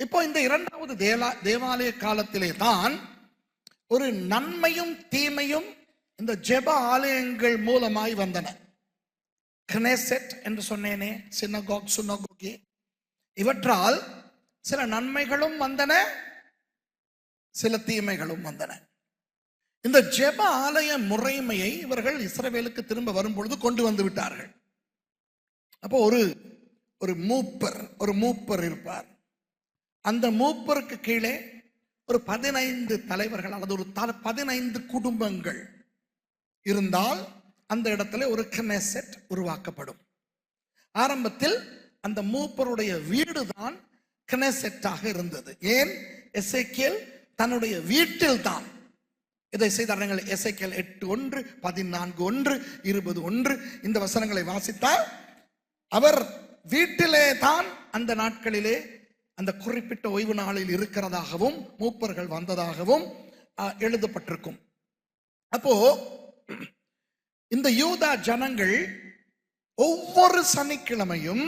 இப்போ இந்த இரண்டாவது தேலா தேவாலய காலத்திலே தான் ஒரு நன்மையும் தீமையும் இந்த ஜெப ஆலயங்கள் மூலமாய் வந்தன. கனேசெட் என்று சொன்னேனே சின்னகோக் சுன்னகோகி இவற்றால் சில நன்மைகளும் வந்தன சில தீமைகளும் வந்தன. இந்த ஜெப ஆலய முறைமையை இவர்கள் இஸ்ரவேலுக்கு திரும்ப வரும்பொழுது கொண்டு வந்து விட்டார்கள். அப்போ ஒரு ஒரு மூப்பர் ஒரு மூப்பர் இருப்பார். அந்த மூப்பருக்கு கீழே ஒரு பதினைந்து தலைவர்கள் அல்லது ஒரு தல பதினைந்து குடும்பங்கள் இருந்தால் அந்த இடத்துல ஒரு கனெசெட் உருவாக்கப்படும். ஆரம்பத்தில் அந்த மூப்பருடைய வீடு தான் கனெசெட்டாக இருந்தது. ஏன்? எசேக்கியேல் தன்னுடைய வீட்டில் தான் இதை செய்தார்கள் எசைக்கேல் எட்டு ஒன்று பதினான்கு ஒன்று இருபது ஒன்று இந்த வசனங்களை வாசித்தால் அவர் வீட்டிலே தான் அந்த நாட்களிலே அந்த குறிப்பிட்ட ஓய்வு நாளில் இருக்கிறதாகவும் மூப்பர்கள் வந்ததாகவும் எழுதப்பட்டிருக்கும். அப்போ இந்த யூதா ஜனங்கள் ஒவ்வொரு சனிக்கிழமையும்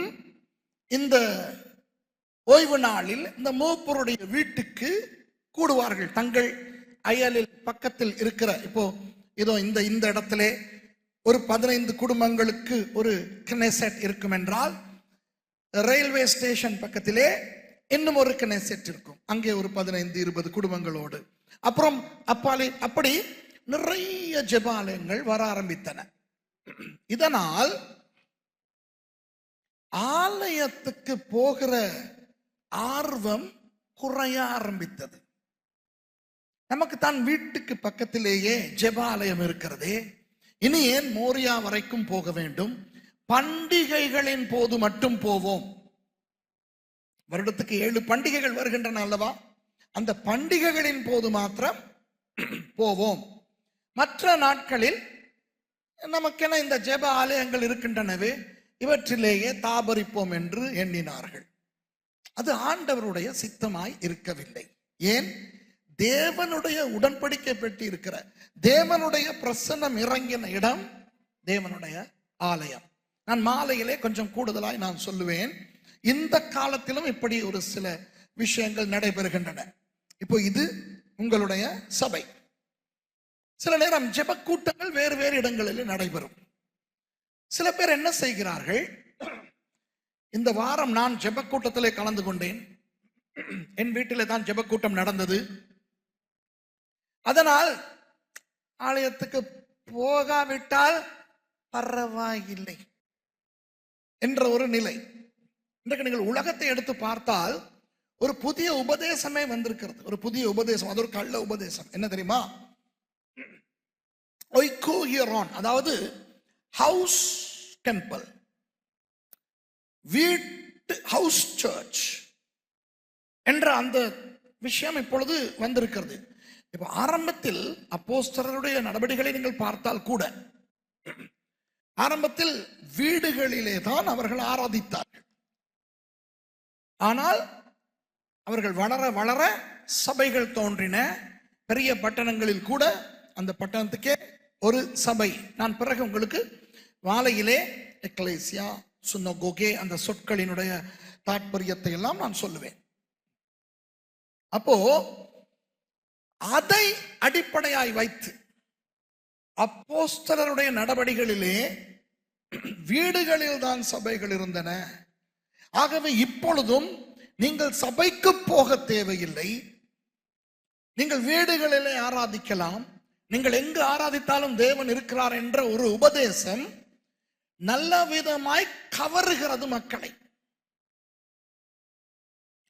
இந்த ஓய்வு நாளில் இந்த மூப்பருடைய வீட்டுக்கு கூடுவார்கள். தங்கள் அயலில் பக்கத்தில் இருக்கிற இப்போ இதோ இந்த இந்த இடத்திலே ஒரு பதினைந்து குடும்பங்களுக்கு ஒரு கினெசெட் இருக்கும் என்றால் ரயில்வே ஸ்டேஷன் பக்கத்திலே இன்னும் ஒரு கினெசெட் இருக்கும் அங்கே ஒரு பதினைந்து இருபது குடும்பங்களோடு. அப்புறம் அப்பாலே அப்படி நிறைய ஜெபாலயங்கள் வர ஆரம்பித்தன. இதனால் ஆலயத்துக்கு போகிற ஆர்வம் குறைய ஆரம்பித்தது. நமக்கு தான் வீட்டுக்கு பக்கத்திலேயே ஜெபாலயம் இருக்கிறதே. இனி ஏன் மோரியா வரைக்கும் போக வேண்டும்? பண்டிகைகளின் போது மட்டும் போவோம். வருடத்துக்கு ஏழு பண்டிகைகள் வருகின்றன அல்லவா? அந்த பண்டிகைகளின் போது மாத்திரம் போவோம். மற்ற நாட்களில் நமக்கென இந்த ஜெப ஆலயங்கள் இருக்கின்றனவே இவற்றிலேயே தாபரிப்போம் என்று எண்ணினார்கள். அது ஆண்டவருடைய சித்தமாய் இருக்கவில்லை. ஏன்? தேவனுடைய உடன்படிக்கை பெட்டி இருக்கிற தேவனுடைய பிரசன்னம் இறங்கின இடம் தேவனுடைய ஆலயம். நான் மாலையிலே கொஞ்சம் கூடுதலாய் நான் சொல்லுவேன். இந்த காலத்திலும் இப்படி ஒரு சில விஷயங்கள் நடைபெறுகின்றன. இப்போ இது உங்களுடைய சபை. சில நேரம் ஜெப கூட்டங்கள் வேறு வேறு இடங்களில் நடைபெறும். சில பேர் என்ன செய்கிறார்கள்? இந்த வாரம் நான் ஜெப கூட்டத்திலே கலந்து கொண்டேன். என் வீட்டிலே தான் ஜெப கூட்டம் நடந்தது. அதனால் ஆலயத்துக்கு போகாவிட்டால் பரவாயில்லை என்ற ஒரு நிலை. இன்றைக்கு நீங்கள் உலகத்தை எடுத்து பார்த்தால் ஒரு புதிய உபதேசமே வந்திருக்கிறது. ஒரு புதிய உபதேசம் அது ஒரு கள்ள உபதேசம். என்ன தெரியுமா? ஒய்கோஹியரான் அதாவது ஹவுஸ் டெம்பிள் வீட்டு ஹவுஸ் சர்ச் என்ற அந்த விஷயம் இப்பொழுது வந்திருக்கிறது. இப்போ ஆரம்பத்தில் அப்போஸ்தரருடைய நடவடிக்கைகளை நீங்கள் பார்த்தால் கூட ஆரம்பத்தில் வீடுகளிலே தான் அவர்கள் ஆராதித்தார்கள். ஆனால் அவர்கள் வளர வளர சபைகள் தோன்றின. பெரிய பட்டணங்களில் கூட அந்த பட்டணத்துக்கே ஒரு சபை. நான் பிறகு உங்களுக்கு வாழையிலே எக்லேசியா சுன்னகோகே அந்த சொற்களினுடைய தாற்பயத்தை எல்லாம் நான் சொல்லுவேன். அப்போ அதை அடிப்படையாய் வைத்து அப்போஸ்தலருடைய நடவடிக்கைகளிலே வீடுகளில் தான் சபைகள் இருந்தன. ஆகவே இப்பொழுதும் நீங்கள் சபைக்கு போக தேவையில்லை. நீங்கள் வீடுகளிலே ஆராதிக்கலாம். நீங்கள் எங்கு ஆராதித்தாலும் தேவன் இருக்கிறார் என்ற ஒரு உபதேசம் நல்ல விதமாய் கவருகிறது மக்களை.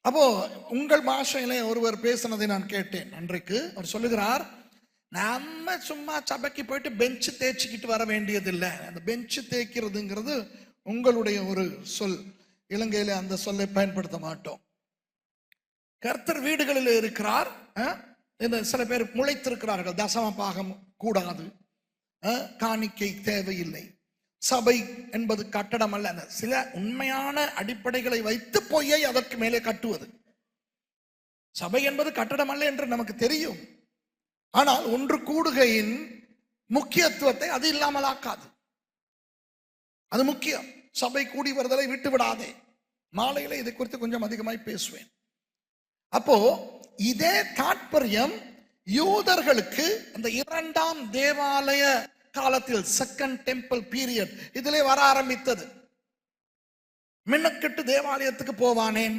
அப்போ உங்கள் பாஷையிலே ஒருவர் பேசினதை நான் கேட்டேன். அன்றைக்கு அவர் சொல்லுகிறார் நம்ம சும்மா சபைக்கு போயிட்டு பெஞ்சு தேய்ச்சிக்கிட்டு வர வேண்டியதில்லை. அந்த பெஞ்சு தேய்க்கிறதுங்கிறது உங்களுடைய ஒரு சொல். இலங்கையில அந்த சொல்லை பயன்படுத்த மாட்டோம். கர்த்தர் வீடுகளில் இருக்கிறார் இந்த சில பேர் முளைத்திருக்கிறார்கள். தசம பாகம் கூடாது காணிக்கை தேவையில்லை. சபை என்பது கட்டடம் அல்ல. சில உண்மையான அடிப்படைகளை வைத்து பொய்யை அதற்கு மேலே கட்டுவது. சபை என்பது கட்டடம் அல்ல என்று நமக்கு தெரியும். ஆனால் ஒன்று கூடுகையின் முக்கியத்துவத்தை அது இல்லாமல் ஆக்காது. அது முக்கியம். சபை கூடி வருதலை விட்டு விடாதே. மாலையில இதை குறித்து கொஞ்சம் அதிகமாய் பேசுவேன். அப்போ இதே தாற்பயம் யூதர்களுக்கு அந்த இரண்டாம் தேவாலய காலத்தில் செகண்ட் டெம்பிள் பீரியட் இதிலே வர ஆரம்பித்தது. மின்னக்கட்டு தேவாலயத்துக்கு போவானேன்.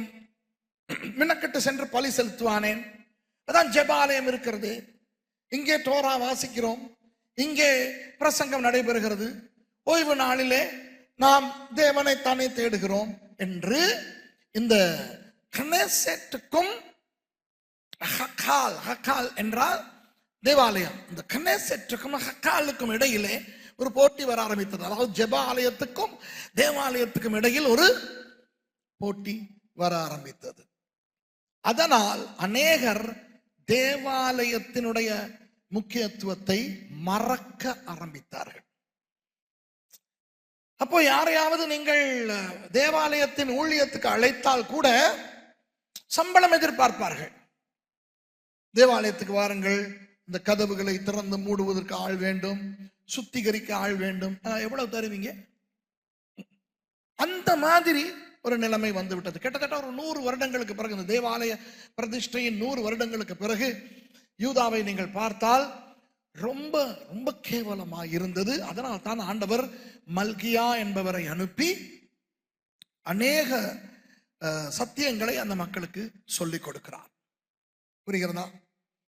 மின்னக்கட்டு சென்று பலி செலுத்துவானேன். அதான் ஜெபாலயம் இருக்கிறது. இங்கே டோரா வாசிக்கிறோம். இங்கே பிரசங்கம் நடைபெறுகிறது. ஓய்வு நாளிலே நாம் தேவனை தானே தேடுகிறோம் என்று இந்த கனேசெட்டுக்கும் ஹக்கால் ஹக்கால் என்றால் தேவாலயம். இந்த கனேசெட்டுக்கும் ஹக்காலுக்கும் இடையிலே ஒரு போட்டி வர ஆரம்பித்தது. அதாவது ஜெபாலயத்துக்கும் தேவாலயத்துக்கும் இடையில் ஒரு போட்டி வர ஆரம்பித்தது. அதனால் அநேகர் தேவாலயத்தினுடைய முக்கியத்துவத்தை மறக்க ஆரம்பித்தார்கள். அப்போ யாரையாவது நீங்கள் தேவாலயத்தின் ஊழியத்துக்கு அழைத்தால் கூட சம்பளம் எதிர்பார்ப்பார்கள். தேவாலயத்துக்கு வாருங்கள் இந்த கதவுகளை திறந்து மூடுவதற்கு ஆள் வேண்டும் சுத்திகரிக்க ஆள் வேண்டும். எவ்வளவு தருவீங்க? அந்த மாதிரி ஒரு நிலைமை வந்து விட்டது கிட்டத்தட்ட ஒரு நூறு வருடங்களுக்கு பிறகு இந்த தேவாலய பிரதிஷ்டையின் நூறு வருடங்களுக்கு பிறகு யூதாவை நீங்கள் பார்த்தால் ரொம்ப ரொம்ப கேவலமா இருந்தது. அதனால் தான் ஆண்டவர் மல்கியா என்பவரை அனுப்பி அநேக சத்தியங்களை அந்த மக்களுக்கு சொல்லிக் கொடுக்கிறார். புரிகிறதா?